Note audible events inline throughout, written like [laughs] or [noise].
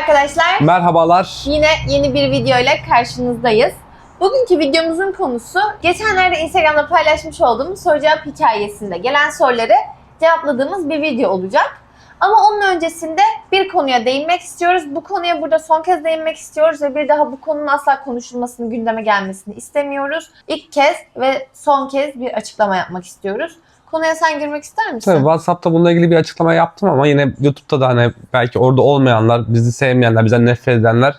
arkadaşlar. Merhabalar. Yine yeni bir video ile karşınızdayız. Bugünkü videomuzun konusu geçenlerde Instagram'da paylaşmış olduğum soru cevap hikayesinde gelen soruları cevapladığımız bir video olacak. Ama onun öncesinde bir konuya değinmek istiyoruz. Bu konuya burada son kez değinmek istiyoruz ve bir daha bu konunun asla konuşulmasını, gündeme gelmesini istemiyoruz. İlk kez ve son kez bir açıklama yapmak istiyoruz. Konuya sen girmek ister misin? Tabii WhatsApp'ta bununla ilgili bir açıklama yaptım ama yine YouTube'da da hani belki orada olmayanlar, bizi sevmeyenler, bizden nefret edenler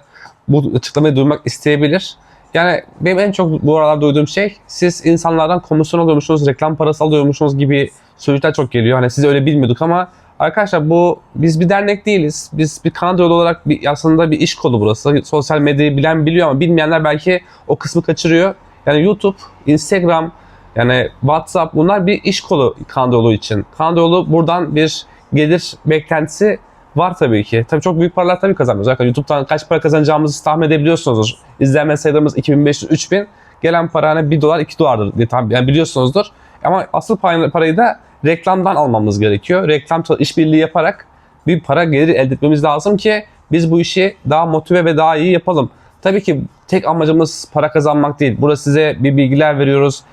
bu açıklamayı duymak isteyebilir. Yani benim en çok bu aralar duyduğum şey siz insanlardan komisyon alıyormuşsunuz, reklam parası alıyormuşsunuz gibi sözcükler çok geliyor. Hani siz öyle bilmiyorduk ama arkadaşlar bu biz bir dernek değiliz. Biz bir kanal yolu olarak bir, aslında bir iş kolu burası. Sosyal medyayı bilen biliyor ama bilmeyenler belki o kısmı kaçırıyor. Yani YouTube, Instagram, yani WhatsApp bunlar bir iş kolu Kandolu için. Kandolu buradan bir gelir beklentisi var tabii ki. Tabii çok büyük paralar tabii kazanmıyoruz. Zaten YouTube'dan kaç para kazanacağımızı tahmin edebiliyorsunuzdur. İzlenme sayılarımız 2500-3000. Gelen para hani 1 dolar 2 dolardır diye tahmin yani biliyorsunuzdur. Ama asıl parayı da reklamdan almamız gerekiyor. Reklam işbirliği yaparak bir para geliri elde etmemiz lazım ki biz bu işi daha motive ve daha iyi yapalım. Tabii ki tek amacımız para kazanmak değil. Burada size bir bilgiler veriyoruz.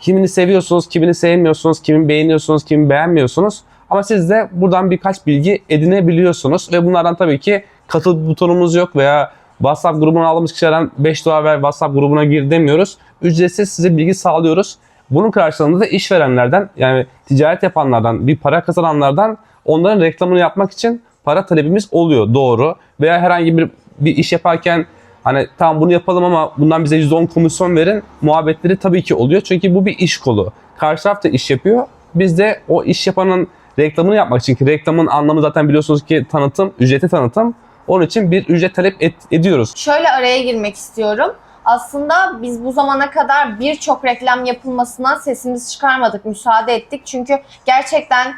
Kimini seviyorsunuz, kimini sevmiyorsunuz, kimi beğeniyorsunuz, kimi beğenmiyorsunuz. Ama siz de buradan birkaç bilgi edinebiliyorsunuz ve bunlardan tabii ki katıl butonumuz yok veya WhatsApp grubuna aldığımız kişilerden 5 dolar ver WhatsApp grubuna gir demiyoruz. Ücretsiz size bilgi sağlıyoruz. Bunun karşılığında da işverenlerden yani ticaret yapanlardan, bir para kazananlardan onların reklamını yapmak için para talebimiz oluyor doğru. Veya herhangi bir, bir iş yaparken hani tamam bunu yapalım ama bundan bize %10 komisyon verin muhabbetleri tabii ki oluyor. Çünkü bu bir iş kolu. Karşı taraf da iş yapıyor. Biz de o iş yapanın reklamını yapmak için ki reklamın anlamı zaten biliyorsunuz ki tanıtım, ücreti tanıtım. Onun için bir ücret talep et- ediyoruz. Şöyle araya girmek istiyorum. Aslında biz bu zamana kadar birçok reklam yapılmasına sesimizi çıkarmadık, müsaade ettik. Çünkü gerçekten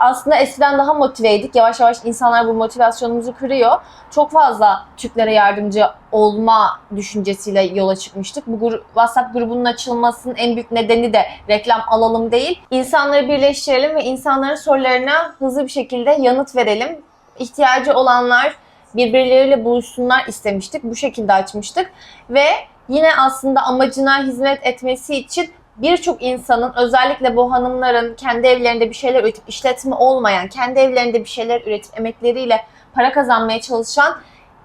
aslında eskiden daha motiveydik. Yavaş yavaş insanlar bu motivasyonumuzu kırıyor. Çok fazla Türklere yardımcı olma düşüncesiyle yola çıkmıştık. Bu gru- WhatsApp grubunun açılmasının en büyük nedeni de reklam alalım değil. İnsanları birleştirelim ve insanların sorularına hızlı bir şekilde yanıt verelim. İhtiyacı olanlar birbirleriyle buluşsunlar istemiştik. Bu şekilde açmıştık. Ve yine aslında amacına hizmet etmesi için birçok insanın özellikle bu hanımların kendi evlerinde bir şeyler üretip işletme olmayan, kendi evlerinde bir şeyler üretip emekleriyle para kazanmaya çalışan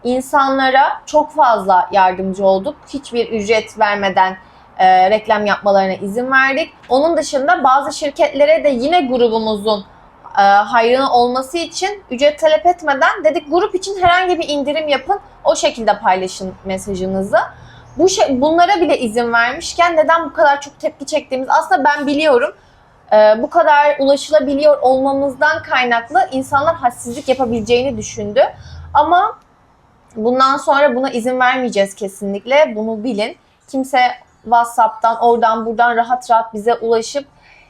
insanlara çok fazla yardımcı olduk. Hiçbir ücret vermeden e, reklam yapmalarına izin verdik. Onun dışında bazı şirketlere de yine grubumuzun e, hayrına olması için ücret talep etmeden dedik grup için herhangi bir indirim yapın. O şekilde paylaşın mesajınızı. Bu şey, bunlara bile izin vermişken neden bu kadar çok tepki çektiğimiz aslında ben biliyorum. E, bu kadar ulaşılabiliyor olmamızdan kaynaklı insanlar hassizlik yapabileceğini düşündü. Ama bundan sonra buna izin vermeyeceğiz kesinlikle. Bunu bilin. Kimse WhatsApp'tan oradan buradan rahat rahat bize ulaşıp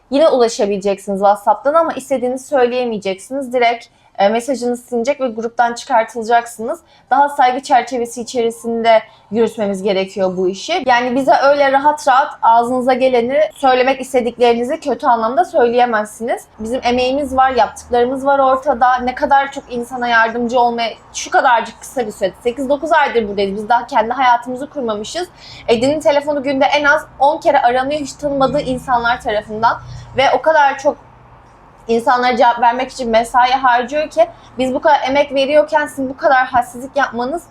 Yine ulaşabileceksiniz WhatsApp'tan ama istediğinizi söyleyemeyeceksiniz. Direkt e, mesajınız silinecek ve gruptan çıkartılacaksınız. Daha saygı çerçevesi içerisinde yürütmemiz gerekiyor bu işi. Yani bize öyle rahat rahat ağzınıza geleni söylemek istediklerinizi kötü anlamda söyleyemezsiniz. Bizim emeğimiz var, yaptıklarımız var ortada. Ne kadar çok insana yardımcı olmaya şu kadarcık kısa bir sürede 8-9 aydır buradayız. Biz daha kendi hayatımızı kurmamışız. Edin'in telefonu günde en az 10 kere aranıyor hiç tanımadığı insanlar tarafından. Ve o kadar çok insanlara cevap vermek için mesai harcıyor ki biz bu kadar emek veriyorken sizin bu kadar hassizlik yapmanız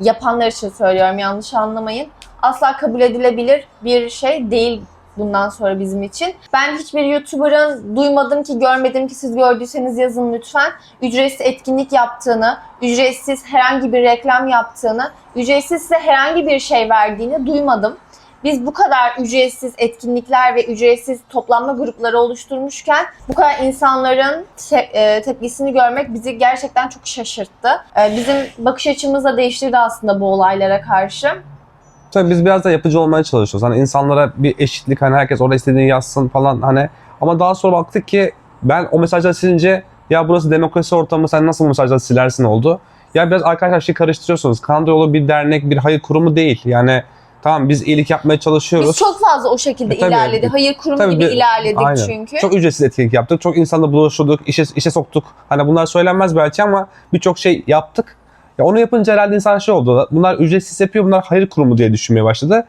yapanlar için söylüyorum yanlış anlamayın. Asla kabul edilebilir bir şey değil bundan sonra bizim için. Ben hiçbir YouTuber'ın duymadım ki görmedim ki siz gördüyseniz yazın lütfen. Ücretsiz etkinlik yaptığını, ücretsiz herhangi bir reklam yaptığını, ücretsiz size herhangi bir şey verdiğini duymadım. Biz bu kadar ücretsiz etkinlikler ve ücretsiz toplanma grupları oluşturmuşken bu kadar insanların te- e, tepkisini görmek bizi gerçekten çok şaşırttı. E, Bizim bakış açımız da değiştirdi aslında bu olaylara karşı. Tabii biz biraz da yapıcı olmaya çalışıyoruz. Hani insanlara bir eşitlik hani herkes orada istediğini yazsın falan hani ama daha sonra baktık ki ben o mesajları silince ya burası demokrasi ortamı sen nasıl bu mesajları silersin oldu. Ya biraz arkadaşlar şey karıştırıyorsunuz. Kanada yolu bir dernek, bir hayır kurumu değil. Yani tamam biz iyilik yapmaya çalışıyoruz. Biz çok fazla o şekilde E, tabii. ilerledik. Hayır kurum Tabii gibi bir- ilerledik aynen. çünkü. Çok ücretsiz etkinlik yaptık. Çok insanla buluşturduk, işe, işe soktuk. Hani bunlar söylenmez belki ama birçok şey yaptık. Ya onu yapınca herhalde insan şey oldu. Bunlar ücretsiz yapıyor, bunlar hayır kurumu diye düşünmeye başladı.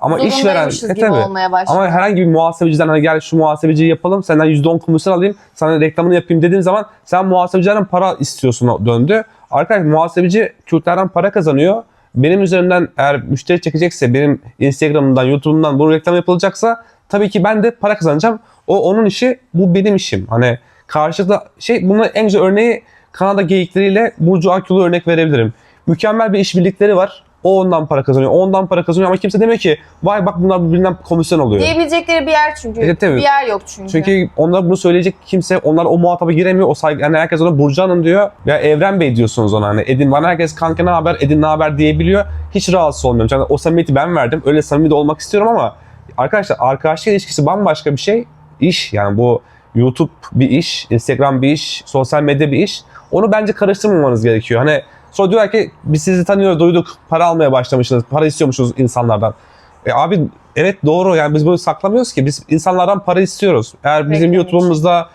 Ama iş veren Zorundaymışız e, gibi tabii. olmaya başladı. Ama herhangi bir muhasebeciden hani gel şu muhasebeciyi yapalım senden %10 komisyon alayım sana reklamını yapayım dediğin zaman sen muhasebecilerden para istiyorsun o döndü. Arkadaş muhasebeci Kürtlerden para kazanıyor. Benim üzerimden eğer müşteri çekecekse benim Instagram'dan, YouTube'umdan bu reklam yapılacaksa tabii ki ben de para kazanacağım. O onun işi, bu benim işim. Hani karşıda şey bunun en güzel örneği Kanada geyikleriyle Burcu Akgül'ü örnek verebilirim. Mükemmel bir işbirlikleri var. O ondan para kazanıyor, o ondan para kazanıyor ama kimse demiyor ki vay bak bunlar birbirinden komisyon alıyor. Diyebilecekleri bir yer çünkü. Evet, tabii. Bir yer yok çünkü. Çünkü onlar bunu söyleyecek kimse, onlar o muhataba giremiyor. O saygı, yani herkes ona Burcu Hanım diyor. Ya Evren Bey diyorsunuz ona hani. Edin bana herkes kanka ne haber, Edin ne haber diyebiliyor. Hiç rahatsız olmuyorum. Yani o samimiyeti ben verdim. Öyle samimi de olmak istiyorum ama arkadaşlar arkadaşlık ilişkisi bambaşka bir şey. İş yani bu YouTube bir iş, Instagram bir iş, sosyal medya bir iş. Onu bence karıştırmamanız gerekiyor. Hani sonra diyorlar ki biz sizi tanıyoruz, duyduk, para almaya başlamışsınız, para istiyormuşsunuz insanlardan. E abi evet doğru yani biz bunu saklamıyoruz ki. Biz insanlardan para istiyoruz. Eğer bizim Reklam. YouTube'umuzda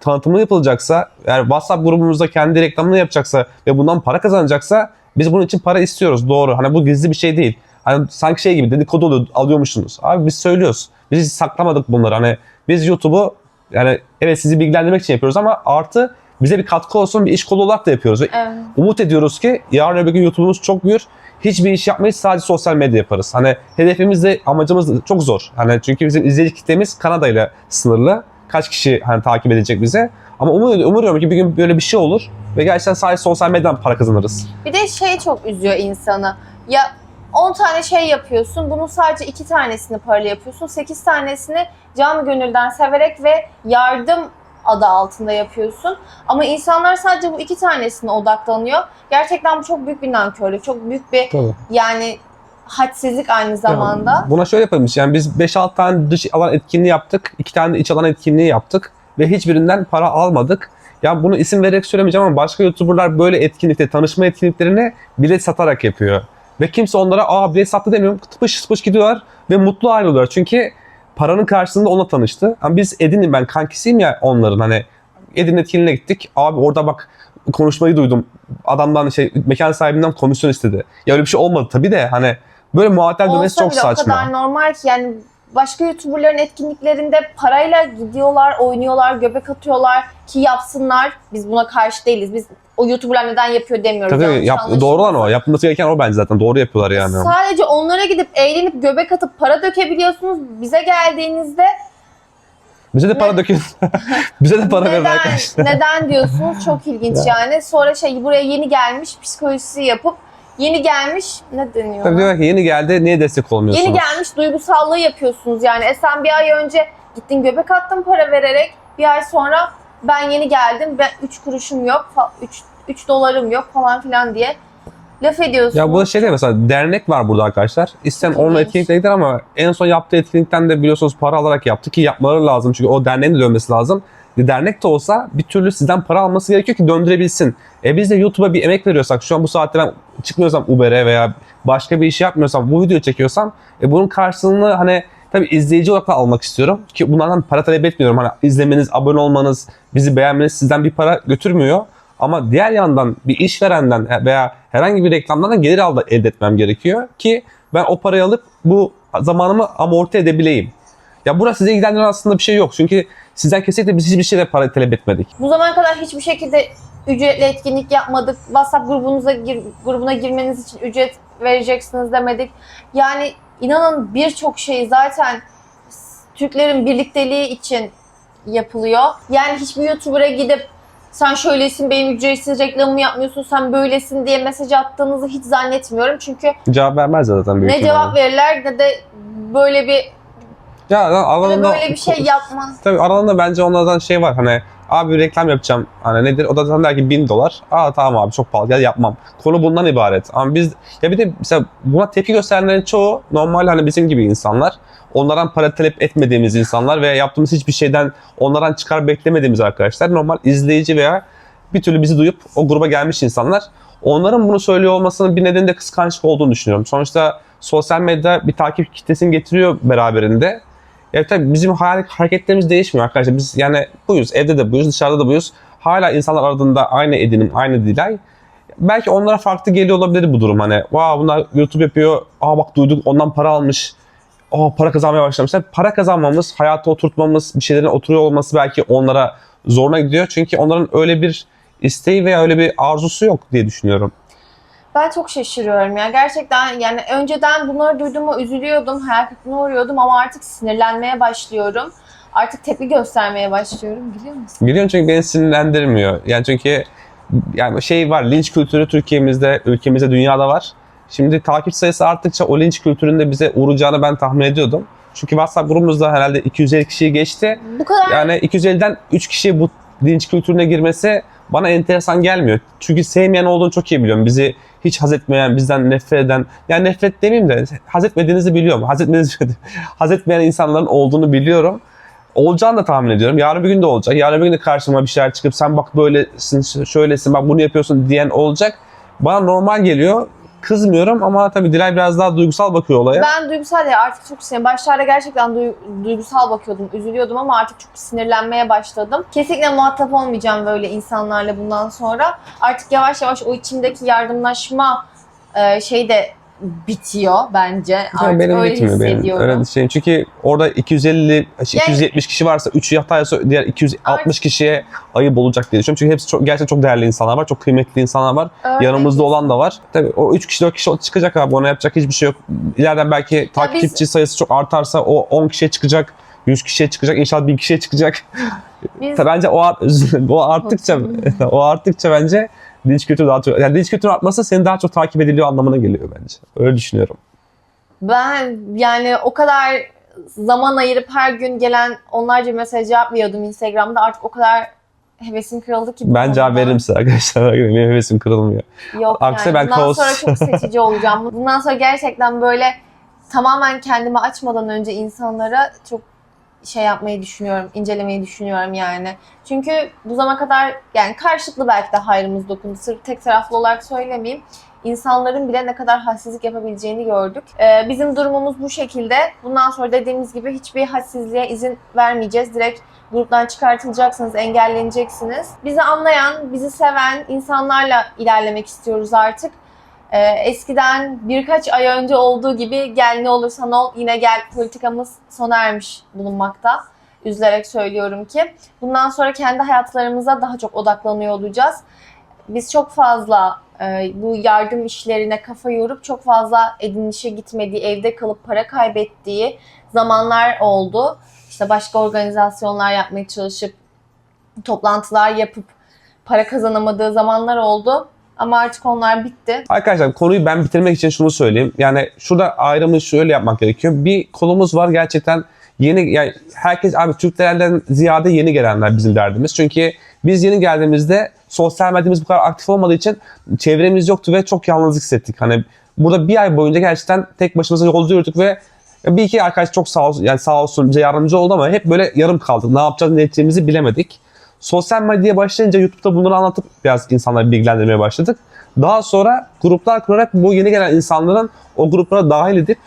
tanıtımı yapılacaksa, eğer WhatsApp grubumuzda kendi reklamını yapacaksa ve bundan para kazanacaksa biz bunun için para istiyoruz. Doğru. Hani bu gizli bir şey değil. Hani sanki şey gibi dedikodu oluyor, alıyormuşsunuz. Abi biz söylüyoruz. Biz hiç saklamadık bunları. Hani biz YouTube'u yani evet sizi bilgilendirmek için yapıyoruz ama artı bize bir katkı olsun bir iş kolu olarak da yapıyoruz. Ve Evet. Umut ediyoruz ki yarın öbür gün YouTube'umuz çok büyür. Hiçbir iş yapmayız sadece sosyal medya yaparız. Hani hedefimiz de amacımız da çok zor. Hani çünkü bizim izleyici kitlemiz Kanada ile sınırlı. Kaç kişi hani takip edecek bize. Ama umut, umuyorum ki bir gün böyle bir şey olur ve gerçekten sadece sosyal medyadan para kazanırız. Bir de şey çok üzüyor insanı. Ya 10 tane şey yapıyorsun. Bunun sadece 2 tanesini paralı yapıyorsun. 8 tanesini canı gönülden severek ve yardım adı altında yapıyorsun. Ama insanlar sadece bu iki tanesine odaklanıyor. Gerçekten bu çok büyük bir nankörlük. Çok büyük bir Tabii. yani hadsizlik aynı zamanda. Buna şöyle yapılmış yani biz 5-6 tane dış alan etkinliği yaptık. 2 tane iç alan etkinliği yaptık. Ve hiçbirinden para almadık. Ya bunu isim vererek söylemeyeceğim ama başka YouTuber'lar böyle etkinlikte, tanışma etkinliklerini bilet satarak yapıyor. Ve kimse onlara aa bilet sattı demiyor. Tıpış tıpış gidiyorlar ve mutlu ayrılıyorlar. Çünkü paranın karşılığında onunla tanıştı. Ama biz Edin'in ben kankisiyim ya onların hani Edin etkinliğine gittik. Abi orada bak konuşmayı duydum. Adamdan şey mekan sahibinden komisyon istedi. Ya öyle bir şey olmadı tabii de hani böyle muhabbetler dönmesi çok bile saçma. o kadar normal ki yani başka YouTuber'ların etkinliklerinde parayla gidiyorlar, oynuyorlar, göbek atıyorlar ki yapsınlar. Biz buna karşı değiliz. Biz o YouTuber'lar neden yapıyor demiyoruz. Tabii yanlış yap, anlaşılmasın. doğru olan o. Yapılması gereken o bence zaten. Doğru yapıyorlar yani. Sadece onlara gidip eğlenip göbek atıp para dökebiliyorsunuz. Bize geldiğinizde Bize de para dökün. [laughs] Bize de para verin neden, arkadaşlar. neden diyorsunuz? Çok ilginç yani. Sonra şey buraya yeni gelmiş psikolojisi yapıp yeni gelmiş ne deniyor? Tabii diyorlar ki yeni geldi niye destek olmuyorsunuz? Yeni gelmiş duygusallığı yapıyorsunuz yani. E sen bir ay önce gittin göbek attın para vererek. Bir ay sonra ben yeni geldim. Ben 3 kuruşum yok. 3 3 dolarım yok falan filan diye laf ediyorsunuz. Ya bu da şey değil mesela dernek var burada arkadaşlar. İsteyen Çok onunla etkinlikle gider ama en son yaptığı etkinlikten de biliyorsunuz para alarak yaptı ki yapmaları lazım. Çünkü o derneğin de dönmesi lazım. Bir dernek de olsa bir türlü sizden para alması gerekiyor ki döndürebilsin. E biz de YouTube'a bir emek veriyorsak şu an bu saatte ben çıkmıyorsam Uber'e veya başka bir iş yapmıyorsam bu videoyu çekiyorsam e bunun karşılığını hani tabii izleyici olarak da almak istiyorum. Ki bunlardan para talep etmiyorum. Hani izlemeniz, abone olmanız, bizi beğenmeniz sizden bir para götürmüyor. Ama diğer yandan bir işverenden veya herhangi bir reklamdan da gelir aldı elde etmem gerekiyor ki ben o parayı alıp bu zamanımı amorti edebileyim. Ya burası size ilgilendiren aslında bir şey yok. Çünkü sizden kesinlikle biz hiçbir şeyde para talep etmedik. Bu zamana kadar hiçbir şekilde ücretli etkinlik yapmadık. WhatsApp grubunuza gir, grubuna girmeniz için ücret vereceksiniz demedik. Yani inanın birçok şey zaten Türklerin birlikteliği için yapılıyor. Yani hiçbir YouTuber'a gidip sen şöylesin benim ücretsiz reklamımı yapmıyorsun sen böylesin diye mesaj attığınızı hiç zannetmiyorum. Çünkü Cevap vermezler zaten büyük ne ihtimalle. cevap verirler ne de böyle bir Ya lan aralarında, böyle bir şey yapmaz. Tabii aralarında bence onlardan şey var hani abi reklam yapacağım hani nedir o da zaten der ki 1000 dolar. Aa tamam abi çok pahalı gel yapmam. Konu bundan ibaret. Ama biz ya bir de mesela buna tepki gösterenlerin çoğu normal hani bizim gibi insanlar. Onlardan para talep etmediğimiz insanlar veya yaptığımız hiçbir şeyden onlardan çıkar beklemediğimiz arkadaşlar. Normal izleyici veya bir türlü bizi duyup o gruba gelmiş insanlar. Onların bunu söylüyor olmasının bir nedeni de kıskançlık olduğunu düşünüyorum. Sonuçta sosyal medya bir takip kitlesini getiriyor beraberinde. Ya tabii bizim hareketlerimiz değişmiyor arkadaşlar. Biz yani buyuz. Evde de buyuz, dışarıda da buyuz. Hala insanlar aradığında aynı edinim, aynı dilay. belki onlara farklı geliyor olabilir bu durum. Hani wow bunlar YouTube yapıyor. Aa bak duyduk ondan para almış. Aa para kazanmaya başlamışlar. Para kazanmamız, hayata oturtmamız, bir şeylerin oturuyor olması belki onlara zoruna gidiyor. Çünkü onların öyle bir isteği veya öyle bir arzusu yok diye düşünüyorum. Ben çok şaşırıyorum ya. Gerçekten yani önceden bunları duyduğuma üzülüyordum, hayal kırıklığına uğruyordum ama artık sinirlenmeye başlıyorum. Artık tepki göstermeye başlıyorum biliyor musun? Biliyorum çünkü beni sinirlendirmiyor. Yani çünkü yani şey var linç kültürü Türkiye'mizde, ülkemizde, dünyada var. Şimdi takip sayısı arttıkça o linç kültüründe bize uğrayacağını ben tahmin ediyordum. Çünkü WhatsApp grubumuzda herhalde 250 kişiyi geçti. Bu kadar Yani 250'den 3 kişi bu linç kültürüne girmesi bana enteresan gelmiyor. Çünkü sevmeyen olduğunu çok iyi biliyorum. Bizi hiç haz etmeyen, bizden nefret eden, yani nefret demeyeyim de haz etmediğinizi biliyorum. Haz, etmediğinizi, [laughs] haz etmeyen insanların olduğunu biliyorum. Olacağını da tahmin ediyorum. Yarın bir gün de olacak. Yarın bir gün de karşıma bir şeyler çıkıp sen bak böylesin, şöylesin, bak bunu yapıyorsun diyen olacak. Bana normal geliyor. Kızmıyorum ama tabii Dilay biraz daha duygusal bakıyor olaya. Ben duygusal ya artık çok sinir. Başlarda gerçekten duy- duygusal bakıyordum, üzülüyordum ama artık çok sinirlenmeye başladım. Kesinlikle muhatap olmayacağım böyle insanlarla bundan sonra. Artık yavaş yavaş o içimdeki yardımlaşma e, şey de bitiyor bence. Yani Artık benim öyle bitmiyor benim. hissediyorum. Öyle düşünüyorum. Çünkü orada 250, 270 kişi varsa 3'ü yataysa diğer 260 Artık- kişiye ayıp olacak diye düşünüyorum. Çünkü hepsi çok, gerçekten çok değerli insanlar var. Çok kıymetli insanlar var. Öyle. Yanımızda olan da var. Tabii o 3 kişi 4 kişi çıkacak abi. Ona yapacak hiçbir şey yok. İleriden belki takipçi sayısı çok artarsa o 10 kişiye çıkacak. 100 kişiye çıkacak. İnşallah 1000 kişiye çıkacak. Biz [laughs] bence o, art- [laughs] o arttıkça [laughs] o arttıkça bence linç kültürü daha çok yani linç kültürü artması senin daha çok takip ediliyor anlamına geliyor bence. Öyle düşünüyorum. Ben yani o kadar zaman ayırıp her gün gelen onlarca mesaj yapmıyordum Instagram'da. Artık o kadar hevesim kırıldı ki. Ben cevap veririm size arkadaşlar. [laughs] Benim hevesim kırılmıyor. Yok Aksine yani. ben Bundan kaos- sonra çok [laughs] seçici olacağım. Bundan sonra gerçekten böyle tamamen kendimi açmadan önce insanlara çok şey yapmayı düşünüyorum, incelemeyi düşünüyorum yani. Çünkü bu zamana kadar yani karşılıklı belki de hayrımız dokundu. Sırf tek taraflı olarak söylemeyeyim. İnsanların bile ne kadar hadsizlik yapabileceğini gördük. Ee, bizim durumumuz bu şekilde. Bundan sonra dediğimiz gibi hiçbir hadsizliğe izin vermeyeceğiz. Direkt gruptan çıkartılacaksınız, engelleneceksiniz. Bizi anlayan, bizi seven insanlarla ilerlemek istiyoruz artık. Ee, eskiden birkaç ay önce olduğu gibi gel ne olursan ol yine gel politikamız sona ermiş bulunmakta. Üzülerek söylüyorum ki. Bundan sonra kendi hayatlarımıza daha çok odaklanıyor olacağız. Biz çok fazla e, bu yardım işlerine kafa yorup çok fazla edinişe gitmediği, evde kalıp para kaybettiği zamanlar oldu. İşte başka organizasyonlar yapmaya çalışıp toplantılar yapıp para kazanamadığı zamanlar oldu. Ama artık onlar bitti. Arkadaşlar konuyu ben bitirmek için şunu söyleyeyim. Yani şurada ayrımı şöyle yapmak gerekiyor. Bir konumuz var gerçekten yeni yani herkes abi Türklerden ziyade yeni gelenler bizim derdimiz. Çünkü biz yeni geldiğimizde sosyal medyamız bu kadar aktif olmadığı için çevremiz yoktu ve çok yalnız hissettik. Hani burada bir ay boyunca gerçekten tek başımıza yolda yürüdük ve bir iki arkadaş çok sağ olsun, yani sağ olsun bize yardımcı oldu ama hep böyle yarım kaldık. Ne yapacağız ne edeceğimizi bilemedik. Sosyal medyaya başlayınca YouTube'da bunları anlatıp biraz insanları bilgilendirmeye başladık. Daha sonra gruplar kurarak bu yeni gelen insanların o gruplara dahil edip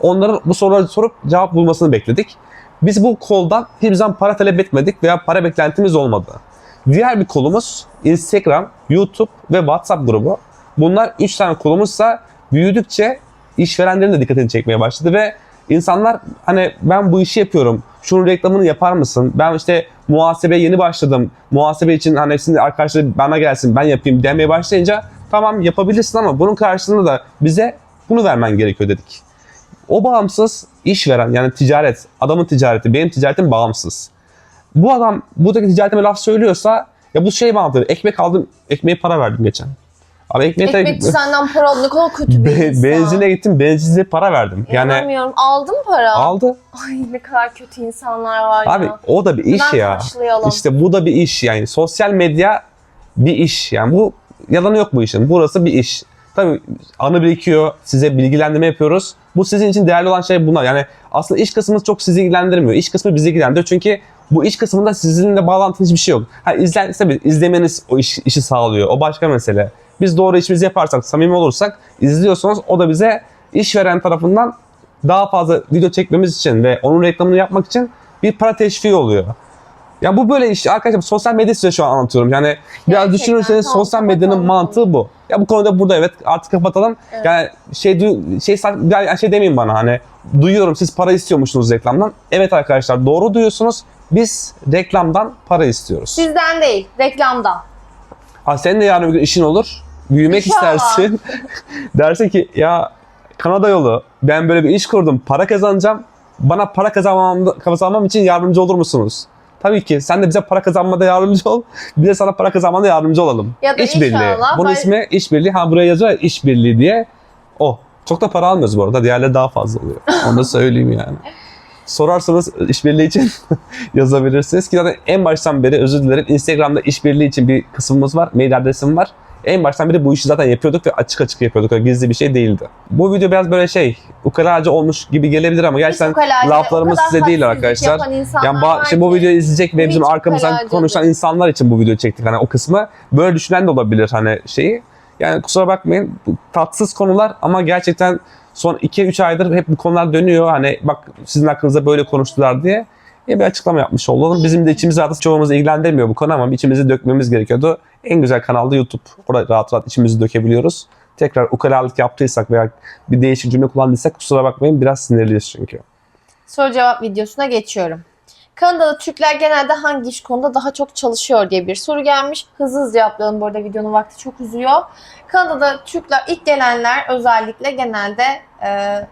onların bu soruları sorup cevap bulmasını bekledik. Biz bu koldan hiçbir zaman para talep etmedik veya para beklentimiz olmadı. Diğer bir kolumuz Instagram, YouTube ve WhatsApp grubu. Bunlar 3 tane kolumuzsa büyüdükçe işverenlerin de dikkatini çekmeye başladı ve insanlar hani ben bu işi yapıyorum. Şunun reklamını yapar mısın? Ben işte muhasebeye yeni başladım. Muhasebe için hani sizin arkadaşlar bana gelsin ben yapayım demeye başlayınca tamam yapabilirsin ama bunun karşılığında da bize bunu vermen gerekiyor dedik. O bağımsız işveren yani ticaret, adamın ticareti, benim ticaretim bağımsız. Bu adam buradaki ticaretime laf söylüyorsa ya bu şey bağımlı. Ekmek aldım, ekmeğe para verdim geçen. Abi ekmeğe Ekmekçi senden para aldı. Ne kadar kötü bir Be- insan. benzine gittim, benzinliğe para verdim. Yani İnanamıyorum. Aldın mı para? aldı. Ay ne kadar kötü insanlar var Abi ya. o da bir iş Neden ya. karşılayalım? İşte bu da bir iş yani. Sosyal medya bir iş. Yani bu yalanı yok bu işin. Burası bir iş. Tabii anı birikiyor. Size bilgilendirme yapıyoruz. Bu sizin için değerli olan şey bunlar. Yani aslında iş kısmı çok sizi ilgilendirmiyor. İş kısmı bizi ilgilendiriyor. Çünkü bu iş kısmında sizinle bağlantılı hiçbir şey yok. Ha, izlen, tabii izlemeniz o iş, işi sağlıyor. O başka mesele. Biz doğru işimizi yaparsak, samimi olursak izliyorsunuz. O da bize işveren tarafından daha fazla video çekmemiz için ve onun reklamını yapmak için bir para teşviği oluyor. Ya bu böyle işte arkadaşlar sosyal medya size şu an anlatıyorum. Yani biraz Gerçekten. düşünürseniz sosyal medyanın mantığı bu. Ya bu konuda burada evet artık kapatalım. Evet. Yani şey şey yani şey demeyin bana hani duyuyorum siz para istiyormuşsunuz reklamdan. Evet arkadaşlar doğru duyuyorsunuz. Biz reklamdan para istiyoruz. Sizden değil, reklamdan. Ha senin de yarın bir gün işin olur. Büyümek istersin. [laughs] Dersin ki ya Kanada yolu ben böyle bir iş kurdum para kazanacağım. Bana para kazanmam, kazanmam için yardımcı olur musunuz? Tabii ki sen de bize para kazanmada yardımcı ol. [laughs] Biz de sana para kazanmada yardımcı olalım. Ya da işbirliği. inşallah Bunun ismi işbirliği. Ha buraya yazıyor ya, işbirliği diye. O. Çok da para almıyoruz bu arada. Diğerleri daha fazla oluyor. [laughs] Onu da söyleyeyim yani. Sorarsanız işbirliği için yazabilirsiniz ki zaten en baştan beri özür dilerim Instagram'da işbirliği için bir kısmımız var. Mail adresim var. En baştan beri bu işi zaten yapıyorduk ve açık açık yapıyorduk. Öyle gizli bir şey değildi. Bu video biraz böyle şey ukalacı olmuş gibi gelebilir ama gerçekten laflarımız size değil arkadaşlar. Yani ba- şimdi bu videoyu izleyecek ve bizim arkamızdan konuşan değil. insanlar için bu videoyu çektik. Hani o kısmı böyle düşünen de olabilir hani şeyi. Yani kusura bakmayın tatsız konular ama gerçekten son 2-3 aydır hep bu konular dönüyor. Hani bak sizin hakkınızda böyle konuştular diye. Ya bir açıklama yapmış olalım. Bizim de içimiz rahat çoğumuzu ilgilendirmiyor bu konu ama içimizi dökmemiz gerekiyordu. En güzel kanalda YouTube. Orada rahat rahat içimizi dökebiliyoruz. Tekrar ukalalık yaptıysak veya bir değişik cümle kullandıysak kusura bakmayın biraz sinirliyiz çünkü. Soru cevap videosuna geçiyorum. Kanadalı Türkler genelde hangi iş konuda daha çok çalışıyor diye bir soru gelmiş. Hızlı hızlı cevaplayalım bu arada videonun vakti çok uzuyor. Kanada'da Türkler ilk gelenler özellikle genelde e,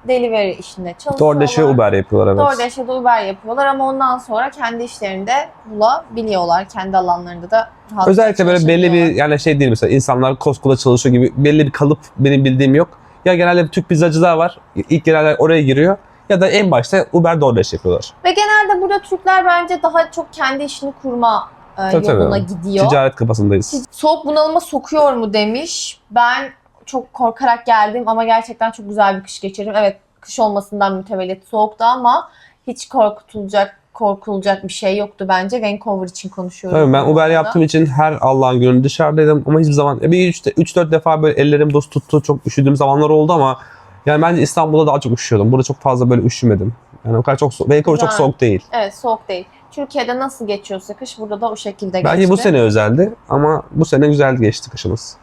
delivery işinde çalışıyorlar. DoorDash ve Uber yapıyorlar evet. DoorDash ya da Uber yapıyorlar ama ondan sonra kendi işlerini de bulabiliyorlar. Kendi alanlarında da rahatça Özellikle böyle belli bir yani şey değil mesela insanlar Costco'da çalışıyor gibi belli bir kalıp benim bildiğim yok. Ya genelde Türk pizzacılar var. İlk gelenler oraya giriyor. Ya da en başta Uber DoorDash yapıyorlar. Ve genelde burada Türkler bence daha çok kendi işini kurma e, Tabii, tabii. yoluna gidiyor. Ticaret kafasındayız. Soğuk bunalıma sokuyor mu demiş. Ben çok korkarak geldim ama gerçekten çok güzel bir kış geçirdim. Evet kış olmasından mütevellit soğuktu ama hiç korkutulacak korkulacak bir şey yoktu bence. Vancouver için konuşuyorum. Tabii ben Uber yaptığım için her Allah'ın günü dışarıdaydım ama hiçbir zaman e, bir 3-4 defa böyle ellerim buz tuttu çok üşüdüğüm zamanlar oldu ama yani bence İstanbul'da daha çok üşüyordum. Burada çok fazla böyle üşümedim. Yani o kadar çok soğuk. Vancouver çok soğuk değil. Evet soğuk değil. Türkiye'de nasıl geçiyorsa kış burada da o şekilde geçti. Bence bu sene özeldi ama bu sene güzel geçti kışımız.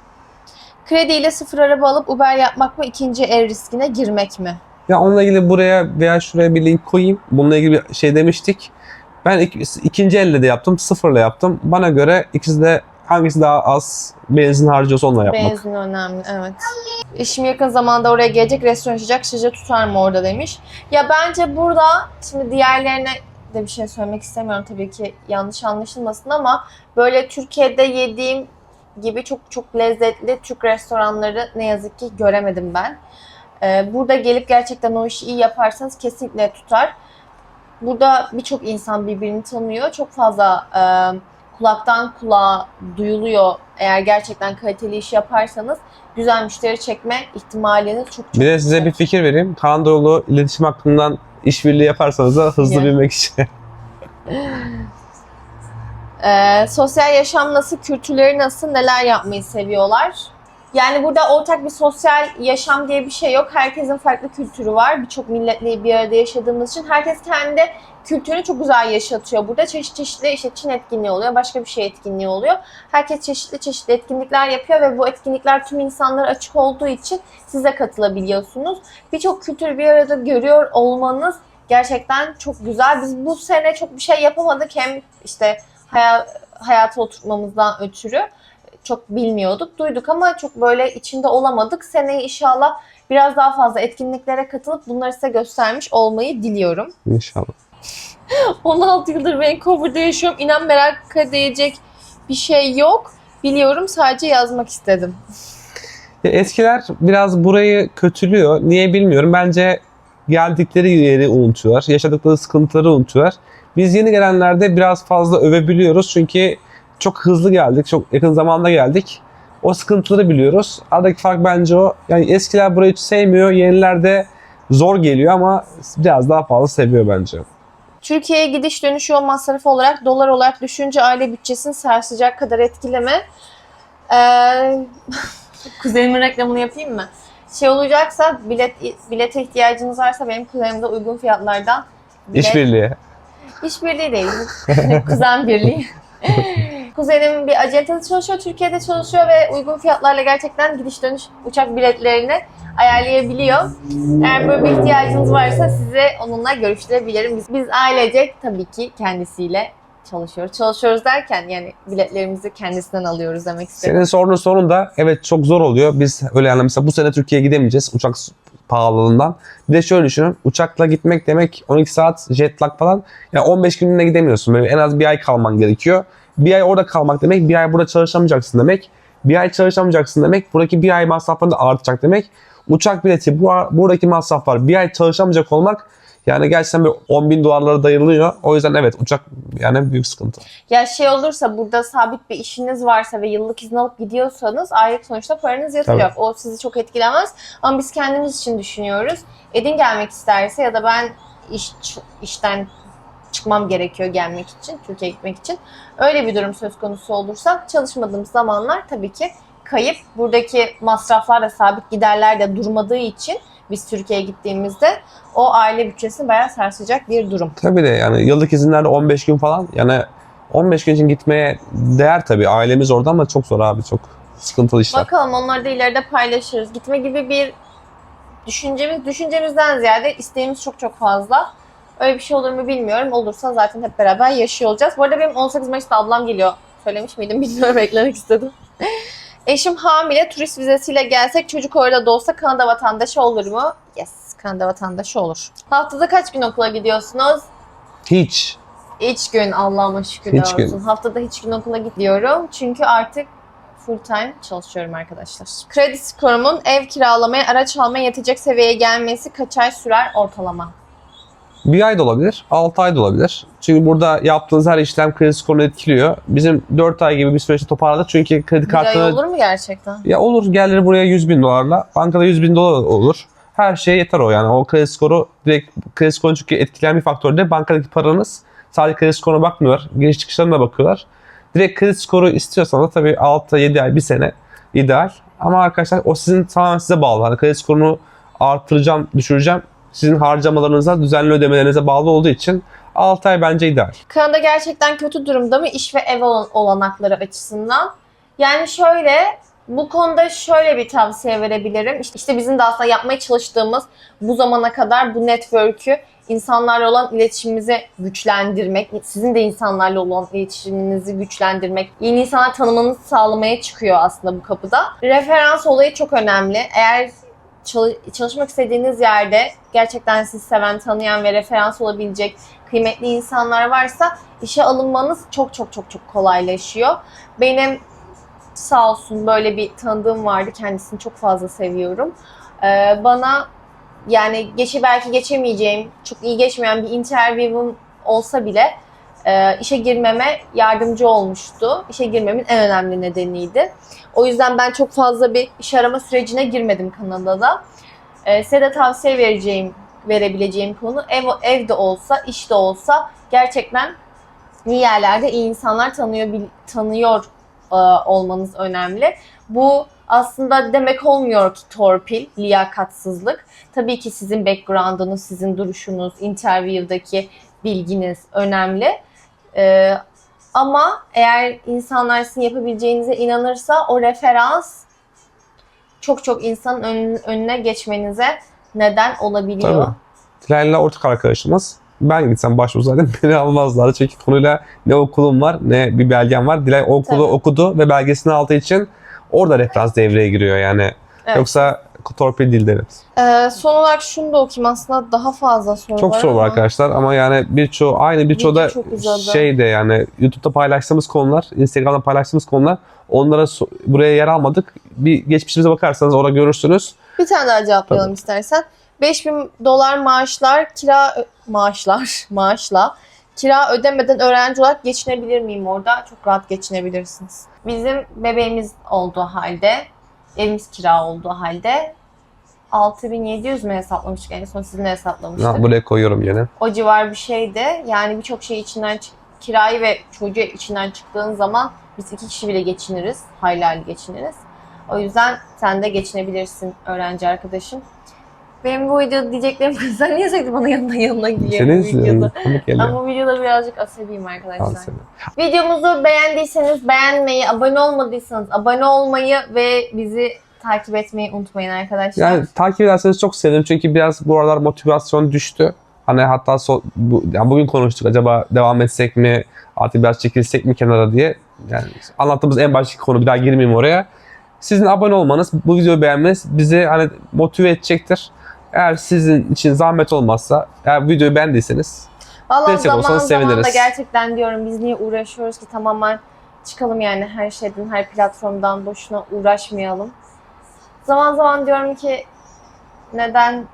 Krediyle sıfır araba alıp Uber yapmak mı ikinci ev riskine girmek mi? Ya onunla ilgili buraya veya şuraya bir link koyayım. Bununla ilgili bir şey demiştik. Ben ik- ikinci elle de yaptım, sıfırla yaptım. Bana göre ikisi de hangisi daha az benzin harcıyorsa onunla yapmak. Benzin önemli evet. Eşim yakın zamanda oraya gelecek restoran açacak sıca tutar mı orada demiş. Ya bence burada şimdi diğerlerine de bir şey söylemek istemiyorum tabii ki yanlış anlaşılmasın ama böyle Türkiye'de yediğim gibi çok çok lezzetli Türk restoranları ne yazık ki göremedim ben. Ee, burada gelip gerçekten o işi iyi yaparsanız kesinlikle tutar. Burada birçok insan birbirini tanıyor. Çok fazla e, kulaktan kulağa duyuluyor. Eğer gerçekten kaliteli iş yaparsanız güzel müşteri çekme ihtimaliniz çok çok Bir de size bir fikir vereyim. Kanada yolu iletişim hakkından işbirliği yaparsanız da hızlı bilmek için. [laughs] Ee, sosyal yaşam nasıl, kültürleri nasıl, neler yapmayı seviyorlar? Yani burada ortak bir sosyal yaşam diye bir şey yok. Herkesin farklı kültürü var. Birçok milletle bir arada yaşadığımız için herkes kendi kültürünü çok güzel yaşatıyor. Burada çeşit çeşitli işte Çin etkinliği oluyor, başka bir şey etkinliği oluyor. Herkes çeşitli çeşitli etkinlikler yapıyor ve bu etkinlikler tüm insanlara açık olduğu için siz de katılabiliyorsunuz. Birçok kültür bir arada görüyor olmanız gerçekten çok güzel. Biz bu sene çok bir şey yapamadık. Hem işte haya- hayata oturtmamızdan ötürü çok bilmiyorduk, duyduk ama çok böyle içinde olamadık. Seneye inşallah biraz daha fazla etkinliklere katılıp bunları size göstermiş olmayı diliyorum. İnşallah. 16 [laughs] yıldır Vancouver'da yaşıyorum. İnan merak edecek bir şey yok. Biliyorum sadece yazmak istedim. Eskiler biraz burayı kötülüyor. Niye bilmiyorum. Bence geldikleri yeri unutuyorlar. Yaşadıkları sıkıntıları unutuyorlar. Biz yeni gelenlerde biraz fazla övebiliyoruz. Çünkü çok hızlı geldik. Çok yakın zamanda geldik. O sıkıntıları biliyoruz. Aradaki fark bence o. Yani eskiler burayı hiç sevmiyor. Yeniler de zor geliyor ama biraz daha fazla seviyor bence. Türkiye'ye gidiş dönüş yol masrafı olarak dolar olarak düşünce aile bütçesini sarsacak kadar etkileme. Ee, [laughs] kuzenimin reklamını yapayım mı? Şey olacaksa bilet bilete ihtiyacınız varsa benim kuzenimde uygun fiyatlardan bilet İşbirliği. İşbirliği değil. [laughs] Kuzen birliği. [laughs] Kuzenim bir acentada çalışıyor, Türkiye'de çalışıyor ve uygun fiyatlarla gerçekten gidiş dönüş uçak biletlerini ayarlayabiliyor. Eğer böyle bir ihtiyacınız varsa size onunla görüştürebilirim. Biz, biz ailecek tabii ki kendisiyle çalışıyoruz. Çalışıyoruz derken yani biletlerimizi kendisinden alıyoruz demek istedim. Senin sorunun sonunda evet çok zor oluyor. Biz öyle yani mesela bu sene Türkiye'ye gidemeyeceğiz uçak pahalılığından. Bir de şöyle düşünün uçakla gitmek demek 12 saat jet lag falan. Yani 15 gününe gidemiyorsun. Böyle en az bir ay kalman gerekiyor. Bir ay orada kalmak demek bir ay burada çalışamayacaksın demek. Bir ay çalışamayacaksın demek. Buradaki bir ay masrafları da artacak demek. Uçak bileti bu, buradaki masraflar bir ay çalışamayacak olmak yani gerçekten bir 10 bin dolarlara dayılıyor. O yüzden evet uçak yani büyük sıkıntı. Ya şey olursa burada sabit bir işiniz varsa ve yıllık izin alıp gidiyorsanız aylık sonuçta paranız yatacak. O sizi çok etkilemez. Ama biz kendimiz için düşünüyoruz. Edin gelmek isterse ya da ben iş işten çıkmam gerekiyor gelmek için, Türkiye'ye gitmek için. Öyle bir durum söz konusu olursa çalışmadığımız zamanlar tabii ki kayıp. Buradaki masraflar da sabit giderler de durmadığı için biz Türkiye'ye gittiğimizde o aile bütçesini bayağı sarsacak bir durum. Tabii de yani yıllık izinlerde 15 gün falan yani 15 gün için gitmeye değer tabii. Ailemiz orada ama çok zor abi çok sıkıntılı işler. Bakalım onları da ileride paylaşırız. Gitme gibi bir düşüncemiz, düşüncemizden ziyade isteğimiz çok çok fazla. Öyle bir şey olur mu bilmiyorum. Olursa zaten hep beraber yaşıyor olacağız. Bu arada benim 18 Mayıs'ta ablam geliyor. Söylemiş miydim bilmiyorum [laughs] eklemek istedim. Eşim hamile turist vizesiyle gelsek çocuk orada da olsa Kanada vatandaşı olur mu? Yes, Kanada vatandaşı olur. Haftada kaç gün okula gidiyorsunuz? Hiç. Hiç gün Allah'ıma şükür Hiç olsun. gün. Haftada hiç gün okula gidiyorum. Çünkü artık full time çalışıyorum arkadaşlar. Kredi skorumun ev kiralamaya, araç almaya yetecek seviyeye gelmesi kaç ay sürer ortalama? Bir ay da olabilir, 6 ay da olabilir. Çünkü burada yaptığınız her işlem kredi skorunu etkiliyor. Bizim 4 ay gibi bir süreçte toparladık. Çünkü kredi Bir ay kartları... olur mu gerçekten? Ya olur gelir buraya 100 bin dolarla. Bankada 100 bin dolar olur. Her şeye yeter o yani. O kredi skoru direkt kredi skorunu çünkü etkileyen bir faktör de bankadaki paranız sadece kredi skoruna bakmıyorlar. Giriş çıkışlarına da bakıyorlar. Direkt kredi skoru istiyorsanız da tabii 6-7 ay, 1 sene ideal. Ama arkadaşlar o sizin tamamen size bağlı. Hani kredi skorunu artıracağım, düşüreceğim. Sizin harcamalarınıza, düzenli ödemelerinize bağlı olduğu için 6 ay bence ideal. Kanada gerçekten kötü durumda mı iş ve ev olan- olanakları açısından? Yani şöyle bu konuda şöyle bir tavsiye verebilirim. İşte- bizim de aslında yapmaya çalıştığımız bu zamana kadar bu network'ü insanlarla olan iletişimimizi güçlendirmek, sizin de insanlarla olan iletişiminizi güçlendirmek, yeni insanlar tanımanızı sağlamaya çıkıyor aslında bu kapıda. Referans olayı çok önemli. Eğer çalışmak istediğiniz yerde gerçekten sizi seven, tanıyan ve referans olabilecek kıymetli insanlar varsa işe alınmanız çok çok çok çok kolaylaşıyor. Benim sağ olsun böyle bir tanıdığım vardı. Kendisini çok fazla seviyorum. Ee, bana yani geçi belki geçemeyeceğim, çok iyi geçmeyen bir interview'um olsa bile e, işe girmeme yardımcı olmuştu. İşe girmemin en önemli nedeniydi. O yüzden ben çok fazla bir iş arama sürecine girmedim Kanada'da. Ee, size de tavsiye vereceğim, verebileceğim konu ev, evde olsa, işte olsa gerçekten iyi yerlerde iyi insanlar tanıyor tanıyor e, olmanız önemli. Bu aslında demek olmuyor ki torpil, liyakatsızlık. Tabii ki sizin background'unuz, sizin duruşunuz, interview'daki bilginiz önemli. E, ama eğer insanlar sizin yapabileceğinize inanırsa o referans çok çok insanın ön- önüne geçmenize neden olabiliyor. Tabii. Dilay'la ortak arkadaşımız. Ben gitsem başvursaydım [laughs] beni almazlardı. Çünkü konuyla ne okulum var ne bir belgem var. Dilay okulu Tabii. okudu ve belgesini aldığı için orada referans devreye giriyor yani. Evet. Yoksa torpil değil. Ee, son olarak şunu da okuyayım aslında daha fazla soru Çok var soru var ama- arkadaşlar ama yani birçoğu aynı birçoğu da çok şey de yani YouTube'da paylaştığımız konular, Instagram'da paylaştığımız konular onlara buraya yer almadık. Bir geçmişimize bakarsanız orada görürsünüz. Bir tane daha cevaplayalım istersen. 5000 dolar maaşlar, kira maaşlar, [laughs] maaşla kira ödemeden öğrenci olarak geçinebilir miyim orada? Çok rahat geçinebilirsiniz. Bizim bebeğimiz olduğu halde, evimiz kira olduğu halde 6700 mü hesaplamıştık en son sizinle hesaplamıştık. Ha, buraya koyuyorum yine. O civar bir şeydi. Yani birçok şey içinden çık kirayı ve çocuğu içinden çıktığın zaman biz iki kişi bile geçiniriz. Hayli hayli geçiniriz. O yüzden sen de geçinebilirsin öğrenci arkadaşım. Benim bu videoda diyeceklerim [laughs] sen niye sürekli bana yanına yanına geliyor Senin bu videoda? komik geliyor. Ben bu videoda birazcık asabiyim arkadaşlar. Videomuzu beğendiyseniz beğenmeyi, abone olmadıysanız abone olmayı ve bizi takip etmeyi unutmayın arkadaşlar. Yani takip ederseniz çok sevinirim çünkü biraz bu aralar motivasyon düştü. Hani hatta so- bu, yani bugün konuştuk acaba devam etsek mi artık biraz çekilsek mi kenara diye. Yani anlattığımız en baştaki konu bir daha girmeyeyim oraya. Sizin abone olmanız, bu videoyu beğenmeniz bizi hani motive edecektir. Eğer sizin için zahmet olmazsa, eğer videoyu beğendiyseniz Vallahi destek zaman olsanız zaman da seviniriz. gerçekten diyorum biz niye uğraşıyoruz ki tamamen çıkalım yani her şeyden, her platformdan boşuna uğraşmayalım. Zaman zaman diyorum ki neden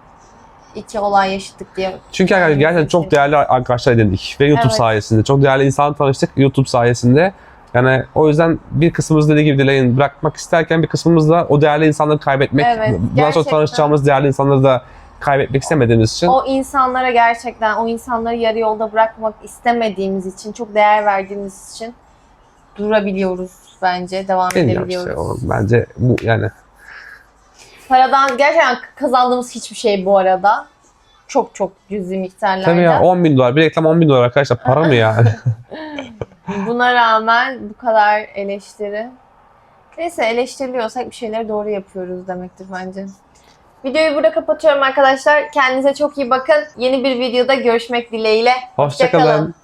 iki olay yaşadık diye. Çünkü arkadaşlar gerçekten çok değerli arkadaşlar edindik ve YouTube Evet. sayesinde. Çok değerli insan tanıştık YouTube sayesinde. Yani o yüzden bir kısmımız dediği gibi dileğin bırakmak isterken bir kısmımız da o değerli insanları kaybetmek. Evet, Bundan sonra tanışacağımız değerli insanları da kaybetmek istemediğimiz için. O insanlara gerçekten, o insanları yarı yolda bırakmak istemediğimiz için, çok değer verdiğimiz için durabiliyoruz bence, devam Bilmiyorum edebiliyoruz. işte, o bence bu yani Paradan gerçekten kazandığımız hiçbir şey bu arada. Çok çok cüzi miktarlarda. tabii ya 10 bin dolar bir reklam 10 bin dolar arkadaşlar para mı [laughs] yani? [laughs] Buna rağmen bu kadar eleştiri. Neyse eleştiriliyorsak bir şeyleri doğru yapıyoruz demektir bence. Videoyu burada kapatıyorum arkadaşlar. Kendinize çok iyi bakın. Yeni bir videoda görüşmek dileğiyle. Hoşçakalın.